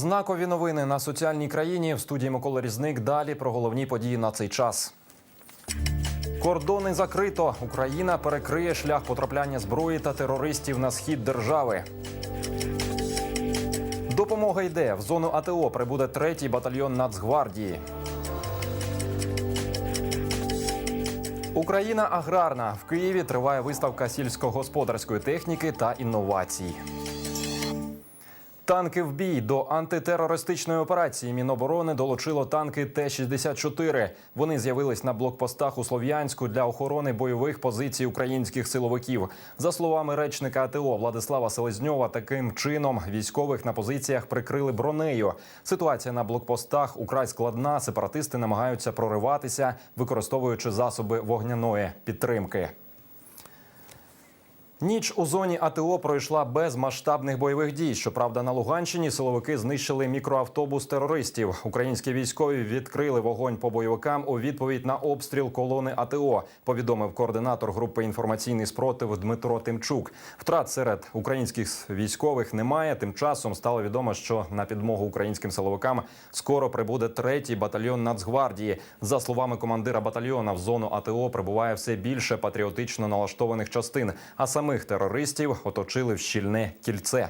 Знакові новини на соціальній країні в студії Микола Різник. Далі про головні події на цей час. Кордони закрито. Україна перекриє шлях потрапляння зброї та терористів на схід держави. Допомога йде. В зону АТО прибуде третій батальйон Нацгвардії. Україна аграрна. В Києві триває виставка сільськогосподарської техніки та інновацій. Танки в бій до антитерористичної операції Міноборони долучило танки Т-64. Вони з'явились на блокпостах у Слов'янську для охорони бойових позицій українських силовиків. За словами речника АТО Владислава Селезньова, таким чином військових на позиціях прикрили бронею. Ситуація на блокпостах украй складна. Сепаратисти намагаються прориватися, використовуючи засоби вогняної підтримки. Ніч у зоні АТО пройшла без масштабних бойових дій. Щоправда, на Луганщині силовики знищили мікроавтобус терористів. Українські військові відкрили вогонь по бойовикам у відповідь на обстріл колони АТО. Повідомив координатор групи інформаційний спротив Дмитро Тимчук. Втрат серед українських військових немає. Тим часом стало відомо, що на підмогу українським силовикам скоро прибуде третій батальйон Нацгвардії. За словами командира батальйона, в зону АТО прибуває все більше патріотично налаштованих частин. А самих терористів оточили в щільне кільце.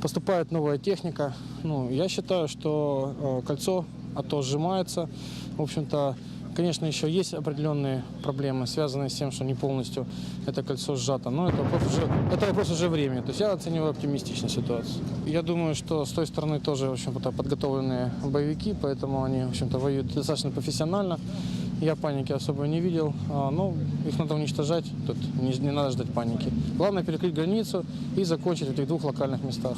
Поступает новая техника. Ну, я считаю, что э, кольцо АТО сжимается. В общем-то, конечно, еще есть определенные проблемы, связанные с тем, что не полностью это кольцо сжато. Но это вопрос уже, это вопрос уже времени. То есть я оцениваю оптимистично ситуацию. Я думаю, что с той стороны тоже, в общем-то, подготовленные боевики, поэтому они, в общем-то, воюют достаточно профессионально. Я паники особо не видел, а, но их надо уничтожать, тут не, не надо ждать паники. Главное перекрыть границу и закончить в этих двух локальных местах.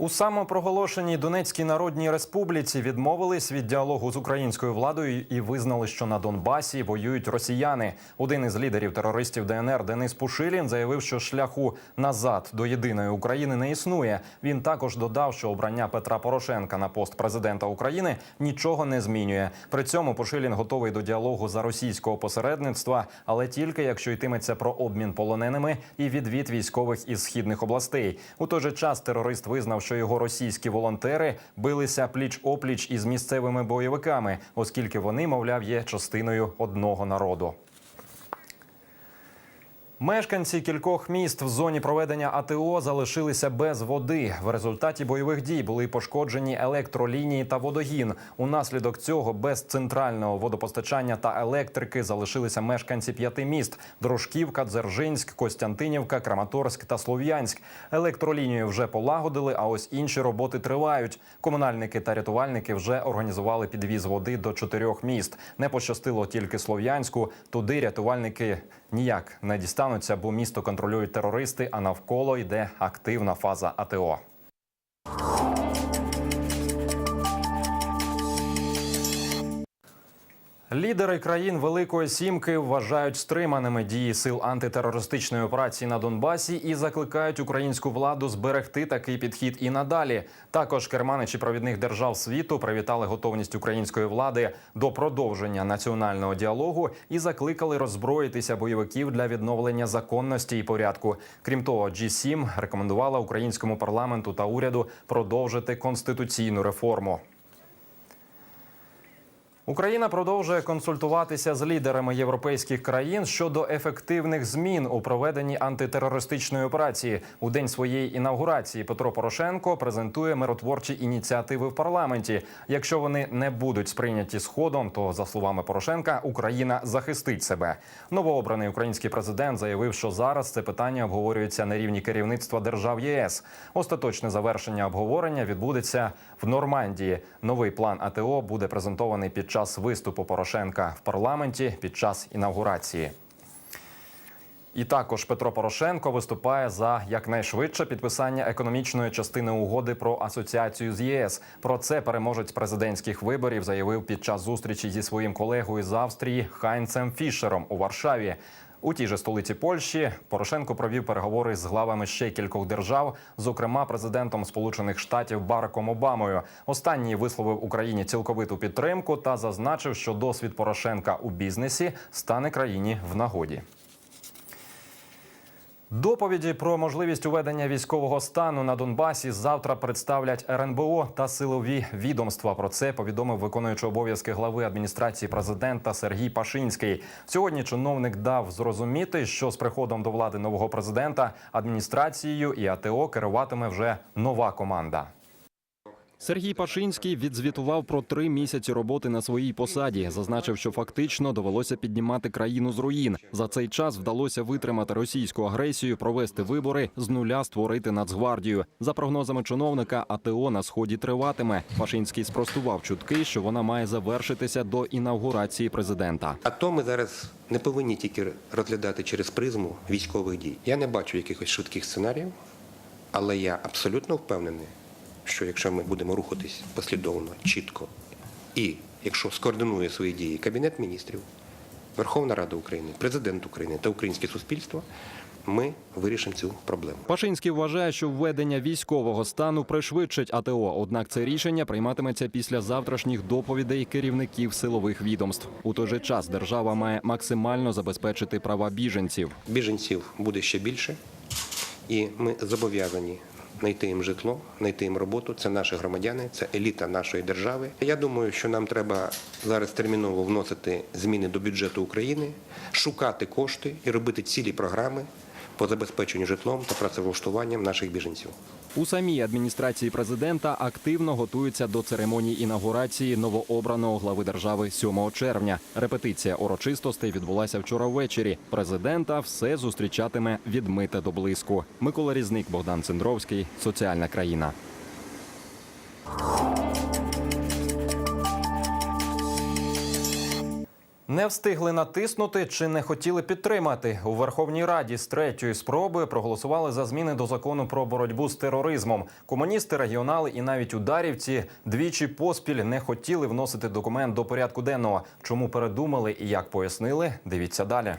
У самопроголошеній Донецькій Народній Республіці відмовились від діалогу з українською владою і визнали, що на Донбасі воюють росіяни. Один із лідерів терористів ДНР Денис Пушилін заявив, що шляху назад до єдиної України не існує. Він також додав, що обрання Петра Порошенка на пост президента України нічого не змінює. При цьому Пушилін готовий до діалогу за російського посередництва, але тільки якщо йтиметься про обмін полоненими і відвід військових із східних областей. У той же час терорист визнав, що його російські волонтери билися пліч опліч із місцевими бойовиками, оскільки вони, мовляв, є частиною одного народу. Мешканці кількох міст в зоні проведення АТО залишилися без води. В результаті бойових дій були пошкоджені електролінії та водогін. Унаслідок цього без центрального водопостачання та електрики залишилися мешканці п'яти міст: Дружківка, Дзержинськ, Костянтинівка, Краматорськ та Слов'янськ. Електролінію вже полагодили, а ось інші роботи тривають. Комунальники та рятувальники вже організували підвіз води до чотирьох міст. Не пощастило тільки Слов'янську. Туди рятувальники ніяк не дістануться, бо місто контролюють терористи, а навколо йде активна фаза АТО. Лідери країн Великої Сімки вважають стриманими дії сил антитерористичної операції на Донбасі і закликають українську владу зберегти такий підхід і надалі. Також керманичі провідних держав світу привітали готовність української влади до продовження національного діалогу і закликали роззброїтися бойовиків для відновлення законності і порядку. Крім того, G7 рекомендувала українському парламенту та уряду продовжити конституційну реформу. Україна продовжує консультуватися з лідерами європейських країн щодо ефективних змін у проведенні антитерористичної операції. У день своєї інавгурації Петро Порошенко презентує миротворчі ініціативи в парламенті. Якщо вони не будуть сприйняті сходом, то за словами Порошенка Україна захистить себе. Новообраний український президент заявив, що зараз це питання обговорюється на рівні керівництва держав ЄС. Остаточне завершення обговорення відбудеться в Нормандії. Новий план АТО буде презентований під час виступу Порошенка в парламенті під час інавгурації. І також Петро Порошенко виступає за якнайшвидше підписання економічної частини угоди про асоціацію з ЄС. Про це переможець президентських виборів заявив під час зустрічі зі своїм колегою з Австрії Хайнцем Фішером у Варшаві. У тій же столиці Польщі Порошенко провів переговори з главами ще кількох держав, зокрема президентом Сполучених Штатів Бараком Обамою. Останній висловив Україні цілковиту підтримку та зазначив, що досвід Порошенка у бізнесі стане країні в нагоді. Доповіді про можливість уведення військового стану на Донбасі завтра представлять РНБО та силові відомства. Про це повідомив виконуючий обов'язки глави адміністрації президента Сергій Пашинський. Сьогодні чиновник дав зрозуміти, що з приходом до влади нового президента адміністрацією і АТО керуватиме вже нова команда. Сергій Пашинський відзвітував про три місяці роботи на своїй посаді. Зазначив, що фактично довелося піднімати країну з руїн. За цей час вдалося витримати російську агресію, провести вибори, з нуля створити Нацгвардію. За прогнозами чиновника, АТО на сході триватиме. Пашинський спростував чутки, що вона має завершитися до інавгурації президента. А то ми зараз не повинні тільки розглядати через призму військових дій. Я не бачу якихось швидких сценаріїв, але я абсолютно впевнений, що якщо ми будемо рухатись послідовно, чітко, і якщо скоординує свої дії Кабінет міністрів, Верховна Рада України, Президент України та українське суспільство, ми вирішимо цю проблему. Пашинський вважає, що введення військового стану пришвидшить АТО. Однак це рішення прийматиметься після завтрашніх доповідей керівників силових відомств. У той же час держава має максимально забезпечити права біженців. Біженців буде ще більше, і ми зобов'язані знайти їм житло, знайти їм роботу. Це наші громадяни, це еліта нашої держави. Я думаю, що нам треба зараз терміново вносити зміни до бюджету України, шукати кошти і робити цілі програми по забезпеченню житлом та працевлаштуванням наших біженців. У самій адміністрації президента активно готуються до церемонії інаугурації новообраного глави держави 7 червня. Репетиція урочистостей відбулася вчора ввечері. Президента все зустрічатиме від мита до блиску. Микола Різник, Богдан Цендровський. Соціальна країна. Не встигли натиснути чи не хотіли підтримати у Верховній Раді з третьої спроби проголосували за зміни до закону про боротьбу з тероризмом. Комуністи, регіонали і навіть ударівці двічі поспіль не хотіли вносити документ до порядку денного. Чому передумали і як пояснили? Дивіться далі.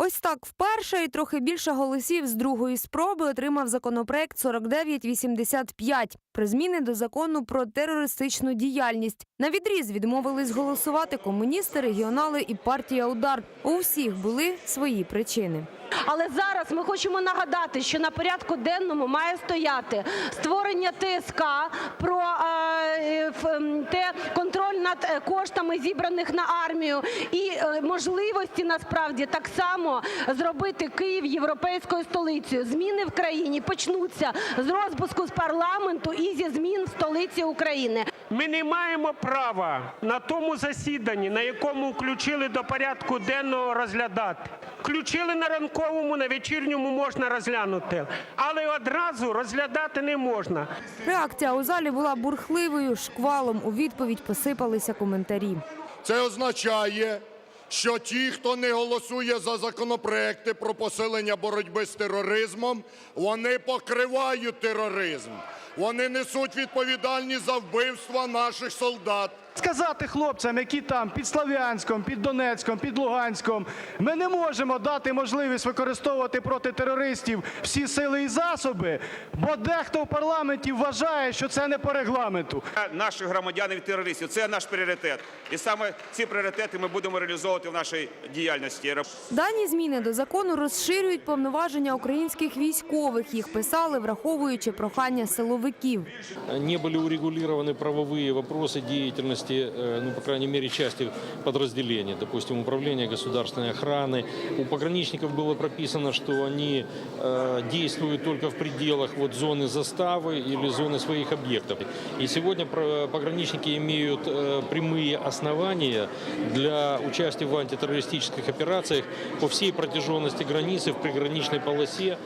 Ось так вперше і трохи більше голосів з другої спроби отримав законопроект 4985 про зміни до закону про терористичну діяльність. На відріз відмовились голосувати комуністи, регіонали і партія Удар. У всіх були свої причини. Але зараз ми хочемо нагадати, що на порядку денному має стояти створення ТСК про е, те контроль над е, коштами зібраних на армію і е, можливості насправді так само зробити Київ європейською столицею. Зміни в країні почнуться з розпуску з парламенту і зі змін в столиці України. Ми не маємо права на тому засіданні, на якому включили до порядку денного розглядати. Включили на ранковому, на вечірньому можна розглянути, але одразу розглядати не можна. Реакція у залі була бурхливою. Шквалом у відповідь посипалися коментарі. Це означає, що ті, хто не голосує за законопроекти про посилення боротьби з тероризмом, вони покривають тероризм. Вони несуть відповідальність за вбивства наших солдат. Сказати хлопцям, які там під Слов'янськом, під Донецьком, під Луганськом, ми не можемо дати можливість використовувати проти терористів всі сили і засоби, бо дехто в парламенті вважає, що це не по регламенту. наших громадян від терористів. Це наш пріоритет. І саме ці пріоритети ми будемо реалізовувати в нашій діяльності. Дані зміни до закону розширюють повноваження українських військових. Їх писали, враховуючи прохання силовиків. Не були урегулювані правові питання діяльності, э, ну по крайней мере, части підрозділення, допустим, управління государственной охраны. У пограничников було прописано, що вони э, действуют тільки в пределах вот зони застави или зони своїх об'єктів. І сьогодні пограничники мають э, прямые основания для участия в антитеррористических операциях по всей протяженности границы в приграничной полосе.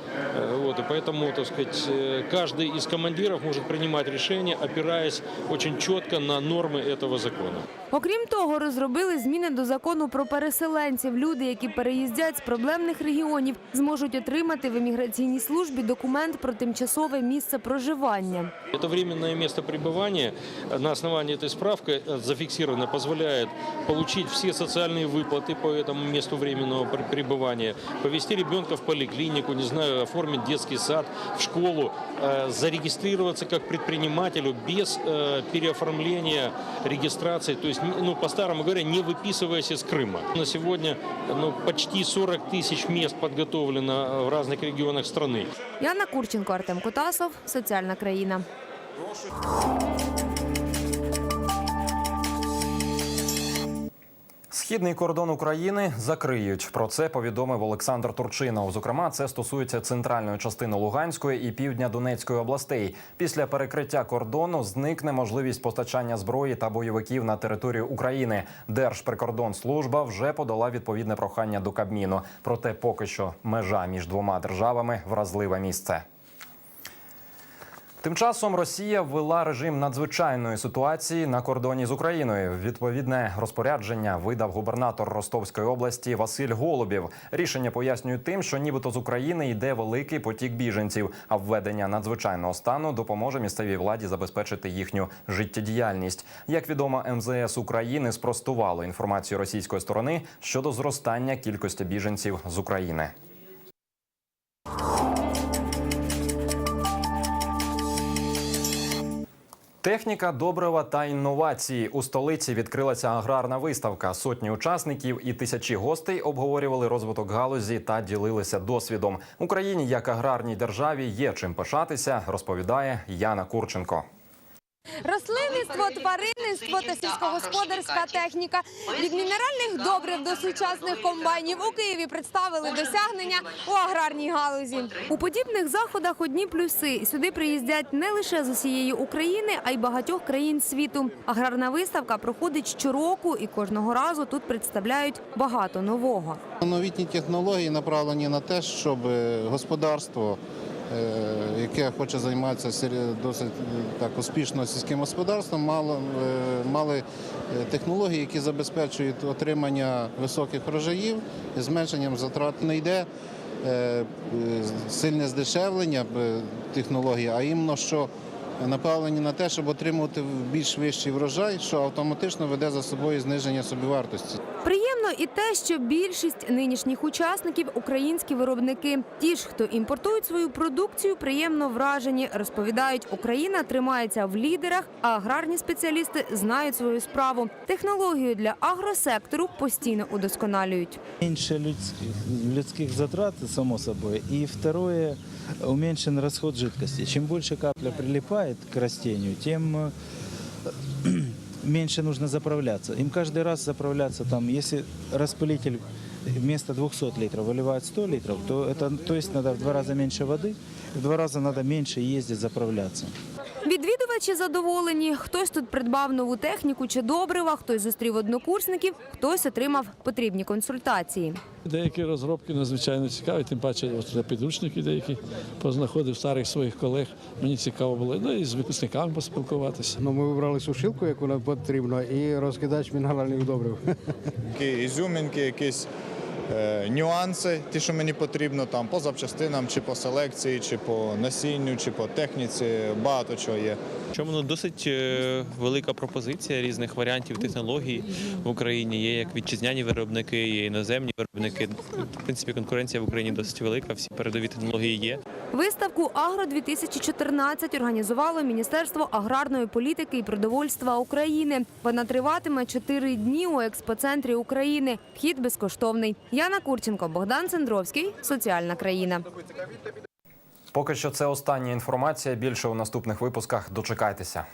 Вот, и поэтому, так сказать, каждый из командиров может принимать решения, опираясь очень четко на нормы этого закона. Окрім того, розробили зміни до закону про переселенців. Люди, які переїздять з проблемних регіонів, зможуть отримати в імміграційній службі документ про тимчасове місце проживання. Это временное место пребывания э, на основании этой справки э, зафиксировано позволяет получить все социальные выплаты по этому месту временного пр- пребывания, повести ребенка в поликлинику, не знаю, оформить детский сад, в школу, э, зарегистрироваться как предпринимателю без э, переоформления регистрации, то есть, ну, по-старому говоря, не выписываясь из Крыма. На сегодня ну, почти 40 тысяч мест подготовлено в разных регионах страны. Яна Курченко, Артем Кутасов, Соціальна країна. Східний кордон України закриють. Про це повідомив Олександр Турчинов. Зокрема, це стосується центральної частини Луганської і півдня Донецької областей. Після перекриття кордону зникне можливість постачання зброї та бойовиків на територію України. Держприкордонслужба вже подала відповідне прохання до Кабміну. Проте поки що межа між двома державами вразливе місце. Тим часом Росія ввела режим надзвичайної ситуації на кордоні з Україною. Відповідне розпорядження видав губернатор Ростовської області Василь Голубів. Рішення пояснюють тим, що нібито з України йде великий потік біженців. А введення надзвичайного стану допоможе місцевій владі забезпечити їхню життєдіяльність. Як відомо, МЗС України спростувало інформацію російської сторони щодо зростання кількості біженців з України. Техніка, добрива та інновації у столиці відкрилася аграрна виставка. Сотні учасників і тисячі гостей обговорювали розвиток галузі та ділилися досвідом. Україні як аграрній державі є чим пишатися, розповідає Яна Курченко. Рослинництво, тваринництво та сільськогосподарська техніка від мінеральних добрив до сучасних комбайнів у Києві представили досягнення у аграрній галузі. У подібних заходах одні плюси. Сюди приїздять не лише з усієї України, а й багатьох країн світу. Аграрна виставка проходить щороку, і кожного разу тут представляють багато нового. Новітні технології направлені на те, щоб е, господарство, яке хоче займатися досить е, так успішно сільським господарством, е, мали е, технології, які забезпечують отримання високих врожаїв і зменшенням затрат. Не йде е, е, сильне здешевлення е, технологій, а іменно що направлені на те, щоб отримувати більш вищий врожай, що автоматично веде за собою зниження собівартості. Приємно і те, що більшість нинішніх учасників українські виробники. Ті ж, хто імпортують свою продукцію, приємно вражені. Розповідають, Україна тримається в лідерах, а аграрні спеціалісти знають свою справу. Технологію для агросектору постійно удосконалюють. Меньше людских, людских затрат, само собой. И второе, уменьшен расход жидкости. Чем больше капля прилипает к растению, тем э, меньше нужно заправляться. Им каждый раз заправляться там, если распылитель вместо 200 литров выливает 100 литров, то это, то есть надо в два раза меньше воды, в два раза надо меньше ездить заправляться. Відвідувачі задоволені. Хтось тут придбав нову техніку чи добрива, хтось зустрів однокурсників, хтось отримав потрібні консультації. Деякі розробки надзвичайно цікаві, тим паче от підручники деякі познаходив старих своїх колег. Мені цікаво було. Ну і з випускниками поспілкуватися. Ну, ми вибрали сушилку, яку нам потрібно, і розкидач мінеральних добрив. Які ізюмінки, якісь нюанси, ті, що мені потрібно там по запчастинам, чи по селекції, чи по насінню, чи по техніці. Багато чого є. Чому ну, досить е, велика пропозиція різних варіантів технологій в Україні. Є як вітчизняні виробники, є іноземні виробники. В принципі, конкуренція в Україні досить велика. Всі передові технології є. Виставку Агро 2014 організувало Міністерство аграрної політики і продовольства України. Вона триватиме чотири дні у експоцентрі України. Вхід безкоштовний. Яна Курченко, Богдан Цендровський. Соціальна країна. Поки що це остання інформація. Більше у наступних випусках. Дочекайтеся.